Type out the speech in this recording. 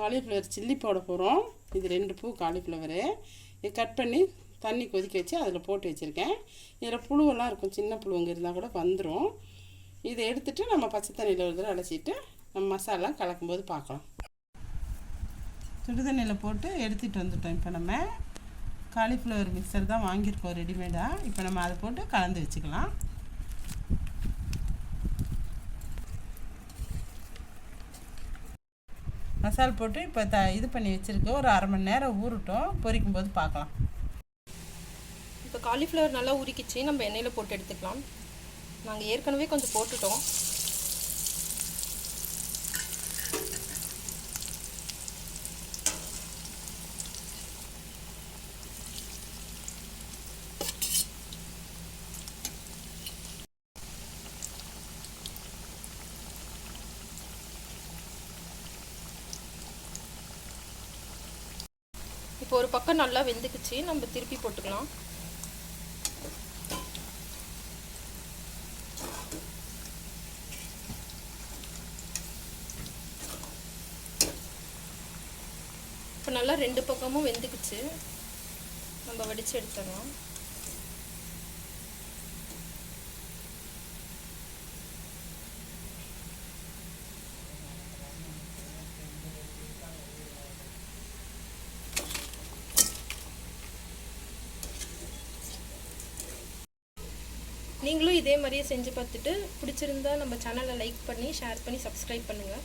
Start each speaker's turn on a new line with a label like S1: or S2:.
S1: Cauliflower chilli போட போகிறோம் இது ரெண்டு பூ காலிஃப்ளவரு. இது கட் பண்ணி தண்ணி கொதிக்க வச்சு அதில் போட்டு வச்சுருக்கேன். இதில் புழுவெல்லாம் இருக்கும் சின்ன புழுவங்க இருந்தால் கூட வந்துடும் இதை எடுத்துகிட்டு நம்ம பச்சை தண்ணியில் ஒரு தடவை அலசிட்டு நம்ம மசாலா கலக்கும்போது பார்க்கலாம். சுடு தண்ணியில் போட்டு எடுத்துகிட்டு வந்துட்டோம் இப்போ நம்ம. காலிஃப்ளவர் மிக்சர் தான் வாங்கியிருக்கோம் ரெடிமேடாக இப்போ நம்ம அதை போட்டு கலந்து வச்சுக்கலாம். மசால் போட்டு இப்போ த இது பண்ணி வச்சுருக்கோம் ஒரு அரை மணி நேரம் ஊறட்டும். பொரிக்கும் போது பார்க்கலாம்.
S2: இப்போ காலிஃப்ளவர் நல்லா உருக்கிச்சு நம்ம எண்ணெயில் போட்டு எடுத்துக்கலாம். நாங்கள் ஏற்கனவே கொஞ்சம் போட்டுட்டோம். இப்போ ஒரு பக்கம் நல்லா வெந்துக்குச்சு நம்ம திருப்பி போட்டுக்கலாம். இப்போ நல்லா ரெண்டு பக்கமும் வெந்துக்குச்சு. நம்ம வடித்து எடுத்துடலாம். நீங்களும் இதே மாதிரியே செஞ்சு பார்த்துட்டு பிடிச்சிருந்தா நம்ம சேனலை லைக் பண்ணி ஷேர் பண்ணி சப்ஸ்கிரைப் பண்ணுங்கள்